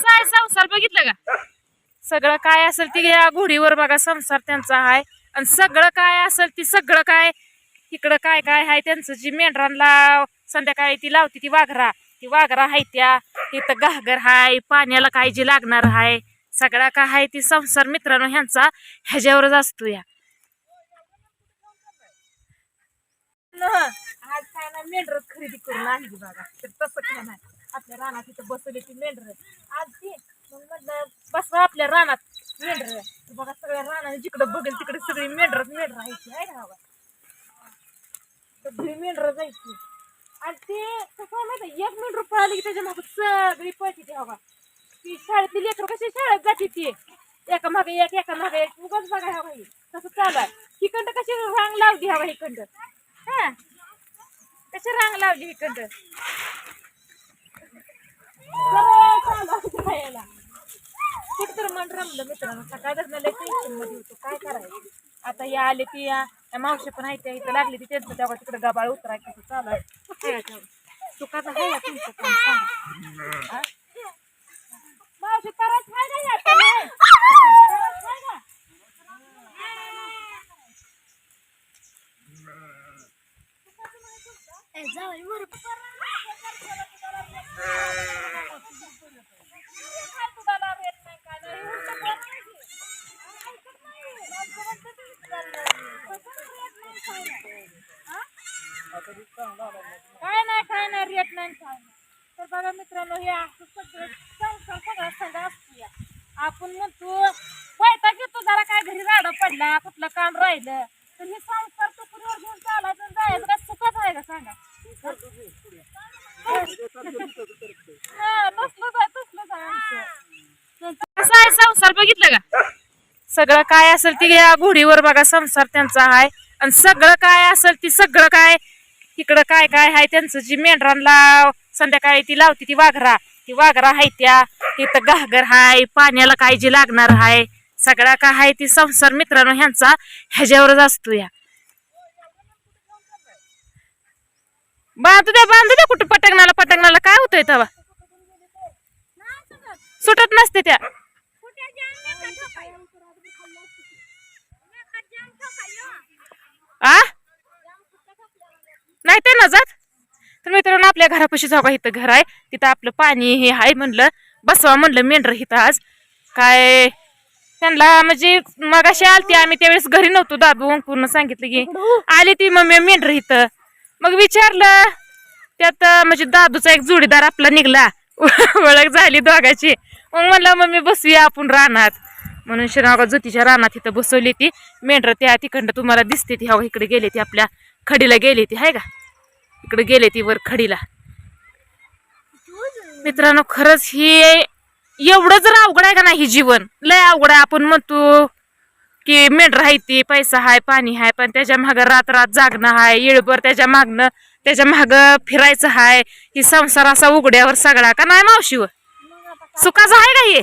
कसा आहे संसार बघितलं का? सगळं काय असेल ती या घोडीवर बघा संसार त्यांचा आहे. आणि सगळं काय असेल ती सगळं काय? इकडं काय काय आहे त्यांचं? जी मेंढरांना संध्याकाळी ती लावती ती वाघरा. ती वाघरा आहे त्या. इथं घागर हाय पाण्याला काय जी लागणार आहे सगळा काय आहे ती संसार मित्रांनो ह्यांचा. ह्याच्यावरच असतो या. आज काय ना मेंढर खरेदी करून आणली बघा. तर तसं काय नाही. आपल्या रानात इथं बसवली ती मेंढर. आज ती मग म्हटलं बसवा आपल्या रानात मेंढर. बघा सगळ्या रानाने जिकडं बघेल तिकडे सगळी मेंढरच मेंढर राहायची आहे ना सगळी मेंढर जायची आणि ते कसं माहिती एक मेंढर पळाली की त्याच्या मागं सगळी पळती ती हवा ती शाळेतली लेकर कशी शाळेत जाते ती? एका मागे एक एका मागे एक. उगाच बघा हवा ही तसं चालू आहे हिकंड कशी रांग लावली हवा हिकंड हा कशी रांग लावली हिकंड कुठं तर मन रमलं मित्रांनो. सकाळ लय टेन्शनमध्ये होतो. काय करायचं? आता या आले ती या या मावशी पण आहे त्या इथं लागली ती. त्यांचं तेव्हा तिकडे गबाळ उतरायचं कसं चालू. आहे? सुखाचं आहे तुमचं? काम सांगा हा? मावशी तरच आहे ना या तुम्ही? तरच आहे ना? काय नाही काय नाही रेट नाही काय नाही. तर बघा मित्रांनो हे असं सगळं संसार सगळा असतो आपण म्हणतो पैसा घेतो जरा काय घरी राडा पडला कुठलं काम राहिलं. तर हे संसार टुकडीवर घेऊन चालायचं आणि जायचं का? चुकत आहे का सांगा? हा, कसं आहे संसार बघितलं का? सगळं काय असेल ती या घोडीवर बघा संसार त्यांचा आहे. आणि सगळं काय असेल ती सगळं काय इकडं काय काय आहे त्यांचं जी मेंढरांना संध्याकाळी ती लावती ती वाघरा. ती वाघरा आहे त्या. इथं घागर हाय पाण्याला काय जी लागणार आहे सगळा काय आहे ती संसार मित्रांनो ह्यांचा ह्याच्यावरच असतो या. बांधू द्या बांधू द्या कुठं पटकनाला पटकनाला काय होतंय तेव्हा? सुटत नसते त्या आ नाही ते ना जात तर मित्रांनो आपल्या घरापाशी जाऊ का इथं घर आहे. तिथं आपलं पाणी हे आहे म्हणलं. बसवा म्हणलं मेंढर इथं आज. काय त्यांना म्हणजे मग अशी आलती आम्ही त्यावेळेस घरी नव्हतो दादू पूर्ण सांगितलं की आली ती मम्मी मेंढर इथं. मग विचारलं त्यात म्हणजे दादूचा एक जोडीदार आपला निघला. ओळख झाली दोघाची. मग म्हणलं मम्मी बसूया आपण रानात. म्हणून शिरागा ज्योतीच्या रानात इथं बसवली ती. मेंढर त्या तिकडं तुम्हाला दिसते ती. हवा इकडे गेले ती आपल्या खडीला गेली ती. आहे का? इकडे गेले ती वर खडीला. मित्रांनो खरंच ही एवढं जर अवघड आहे का नाही ही जीवन? लय अवघड आहे. आपण म्हणतो की मेंढर आहे ती पैसा हाय पाणी हाय पण त्याच्या माग रात रात जागणं हाय येळभर त्याच्या मागणं त्याच्या माग फिरायचं हाय ही संसार असा उघड्यावर सगळा का नाही मावशीवर सुखाचं आहे का हे?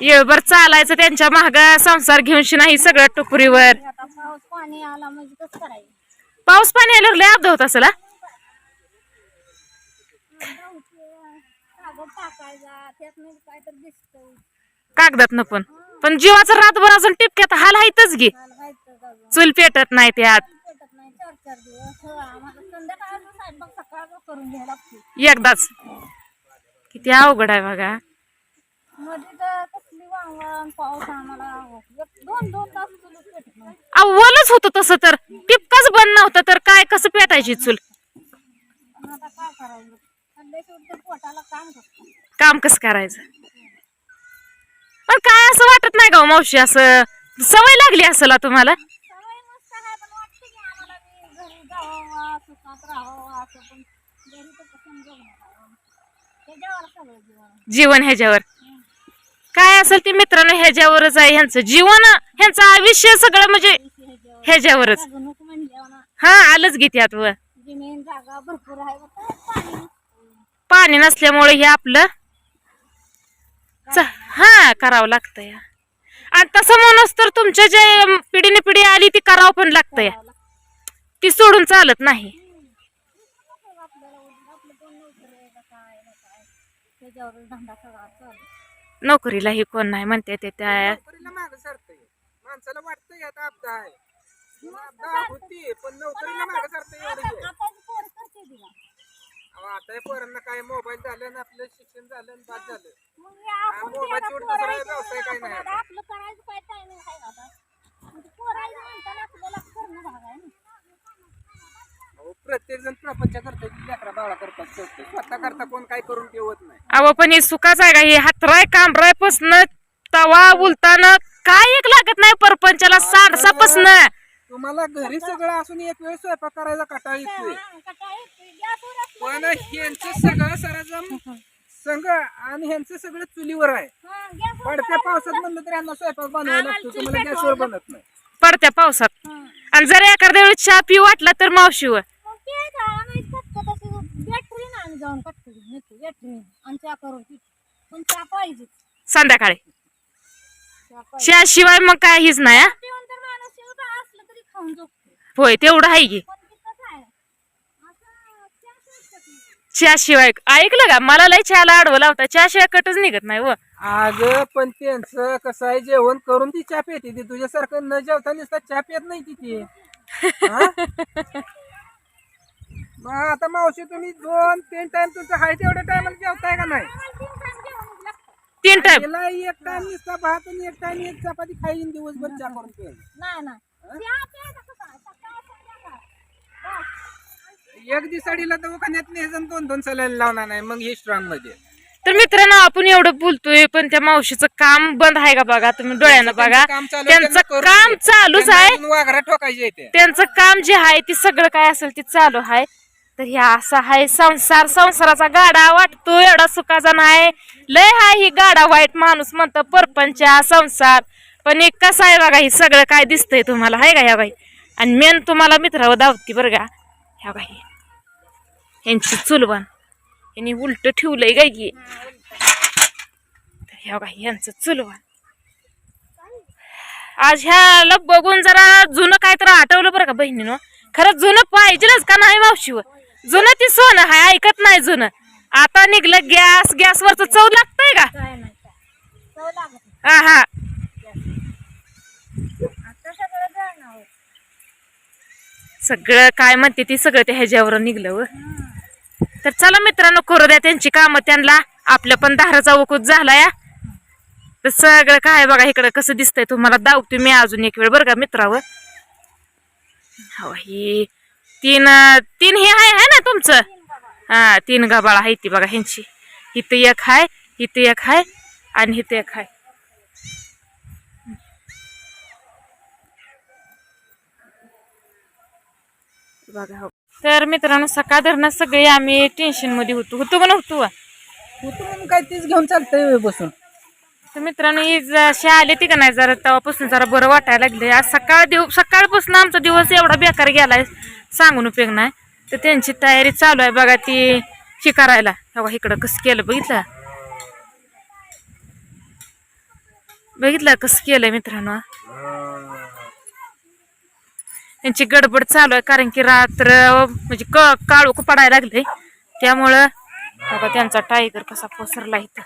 येळभर चालायचं त्यांच्या माग संसार घेऊन नाही सगळं टुकरीवर पाऊस पाणी आला म्हणजे कसं करायचं? पाऊस पाणी आल्यावर लय अपघात होत असेल कागद टाकायचा त्यातनं काय तर दिसतं कागदात पण. पण जीवाचं रातभर अजून टिपक्यात हाल आहेतच घे. चूल पेटत नाही त्यात. पेटत नाही चार चार दिवस. हो, आम्हाला संध्याकाळचं स्वयंपाक सकाळचं करून घ्यायला लागते एकदाच. किती अवघड आहे बघा. मध्ये तर कसली वांगण पाऊस आम्हाला एक दोन दोन तास चुलीत पेटत नाही. अव्वलच होतं तसं तर. टिपकाच बंद नव्हतं तर काय कसं पेटायची चूल? पण आता काय काम कसं करायचं? पण काय असं वाटत नाही का हो मावशी? असं सवय लागली असेल तुम्हाला? जीवन ह्याच्यावर. काय असेल ते मित्रांनो ह्याच्यावरच आहे ह्यांचं जीवन ह्यांचं आयुष्य सगळं म्हणजे ह्याच्यावर ह्याच्यावरच ना हा आलंच घेत यात वर पाणी नसल्यामुळे हे आपलं हा करावं लागतं या. आणि तसं म्हणूनच तर तुमच्या जे पिढीने पिढी आली ती करावं पण लागतं या. ती सोडून चालत नाही. नोकरीला ही कोण नोकरीलाही कोण नाही म्हणते ते त्या माणसाला आता पोरांना काय मोबाईल झालं आणि आपलं शिक्षण झालं आणि बाद झालं. मग हे आपण हा, मोबाईल पोरायचं व्यवसाय काही नाही आता. आपलं करायचं काय टायमिंग आहे का आता म्हणजे पोरायचं म्हणताना आपल्याला करणं भाग आहे ना. प्रत्येक जण प्रपंच करतोय लेकरा बाळा करतात करतोय. स्वतः करता कोण काय करून ठेवत नाही. अहो पण हे सुखाच आहे का? हे हातराय कामरायपासन तवा बोलताना काय एक लागत नाही परपंचाला सांडसापासन? तुम्हाला घरी सगळं असून एक वेळ स्वयंपाक करायचा कटाळ येतोय. पण ह्यांचं सगळं सरजम संघ आणि ह्यांचं सगळं चुलीवर आहे. हा, पडत्या पावसात म्हणलं तर यांना स्वयंपाक बनवायला लागतो तुम्हाला गॅसवर बनत नाही. पडत्या पावसात. हा. आणि जर एखाद्या वेळी चहा पिऊ वाटला तर मावशीवर. मग ते काय आम्ही कटकट अशी बॅटरी ना आम्ही जाऊन कटकट नेतो बॅटरी आणि चहा करून पितो पण चहा पाहिजे संध्याकाळी. चहा शिवाय मग काय हीच नाही हा? पिऊन तर माणूस एवढा असलं तरी खाऊन झोपतो होय तेवढं आहे की. चहा शिवाय ऐकलं का? मला लय चहाला आडवं लावता. चहा शिवाय कटच निघत नाही व. अग पण त्यांचं कसं आहे जेवण करून ती चहा पिते ती. तुझ्यासारखं न जेवता नुसता चहा पित नाही तिथे मग आता मावशी तुम्ही दोन तीन टाइम तुमचं हाय तेवढ्या टायमाला जेवताय का नाही? तीन टाइम जेवणच लागतं तीन टाइम तिला एक टाइम नुसता भात आणि एक टाइम एक चपाती खाईन दिवसभर चहा करून नाही नाही चहा प्यायचा कसा सकाळ संध्याकाळ बस. एक दिसाडीला दवाखान्यात नेहजन दोन दोन सलाईन लावणार नाही मग हे स्ट्रॉंगमध्ये. तर मित्रांनो आपण एवढं बोलतोय पण त्या मावशीचं काम बंद आहे का बघा? तुम्ही डोळ्यानं बघा. काम चालू आहे, त्यांचं त्यांना करू काम दे. चालूच त्यांना आहे. अजून वाघरा ठोकायचे येते त्यांचं काम जे आहे ते सगळं काय असेल ते चालू आहे. तर हे असा आहे संसार. संसाराचा गाडा वाटतो एवढा सुखाचा नाही. लय हाय ही गाडा वाईट माणूस म्हणतो परपंच संसार. पण एक कसं आहे बघा हे सगळं काय दिसतंय तुम्हाला आहे का ह्या बाई? आणि मेन तुम्हाला मित्रावर दावती बरं का? ह्या बाई. यांची चुलवण. यांनी उलट ठेवलंय गाय की? ह्या यांचं चुलवण. आज ह्याला बघून जरा जुनं काय तर आठवलं बरं का बहिणीनं? खरंच जुनं पाहिजेलच का नाही मावशीवर? जुनं ती सोनं हाय ऐकत नाही जुनं. आता निघलं गॅस गॅसवरच चव लागतंय का? काय काय. हा हा. सगळं काय म्हणते ती? सगळं त्या ह्याच्यावर निघलं व. तर चला मित्रांनो करू द्या त्यांची कामं. त्यांना आपल्या पण दाराचा वकूत झाला या तर सगळं काय बघा इकडं कसं दिसतंय तुम्हाला. दावतो मी अजून एक वेळ बरं का मित्रावर हो ही तीन तीन हे आहे है ना तुमचं? हा तीन गबाळ आहे ती बघा ह्यांची. इथं एक आहे इथं एक आहे आणि इथं एक आहे. बघा हो. तर मित्रांनो सकाळ धरणं सगळे आम्ही टेन्शनमध्ये होतो. होतो का नव्हतो होतो म्हणून काय तीच घेऊन चालतंय बसून तर मित्रांनो ही जशी आले ती का नाही जरा तेव्हापासून जरा बरं वाटायला लागले आज सकाळ दिव सकाळपासून आमचा दिवस एवढा बेकार गेलाय सांगून उपयोग नाही. तर त्यांची तयारी चालू आहे बघा ती हे करायला. बघा इकडं कसं केलं बघितलं? बघितलं कसं केलंय मित्रांनो? त्यांची गडबड चालू आहे कारण की रात्र म्हणजे क काळू पडायला लागले. त्यामुळं बघा त्यांचा टायगर कसा पसरला इथं.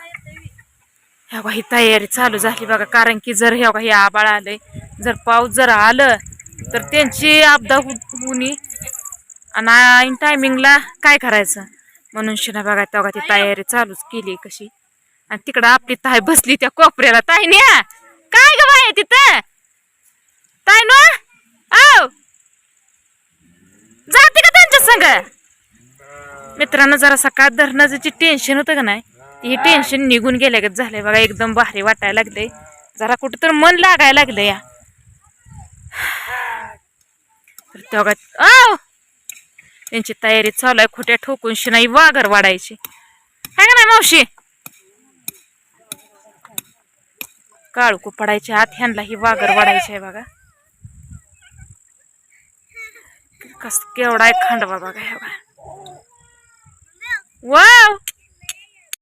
ह्या बघा ही तयारी चालू झाली बघा कारण की जर ह्या बघा हे आबाळ आलंय जर पाऊस जर आलं तर त्यांची आपदा होणी आणि टायमिंगला काय करायचं? म्हणून शिना बघा तेव्हा ती तयारी चालूच केली कशी. आणि तिकडं आपली ताय बसली त्या कोपऱ्याला. ताई न्या! काय ग बाय तिथं? ताई ना आव जाते का त्यांच्या संग मित्रांनो जरा सकाळ धरणाचं जे टेन्शन होतं का नाही हे टेन्शन निघून गेल्यागत झालंय बघा एकदम भारी वाटायला लागलंय. जरा कुठं तर मन लागायला लागलं या. तेव्हा त्यांची तयारी चालू आहे खोट्या ठोकून शिनाई वाघर वाढायची. हाय का नाही मावशी? काळू पडायच्या आत ह्यांना ही वाघर वाढायची आहे बघा. कस केवढा एक खांडवा बघा ह्या बघा वाव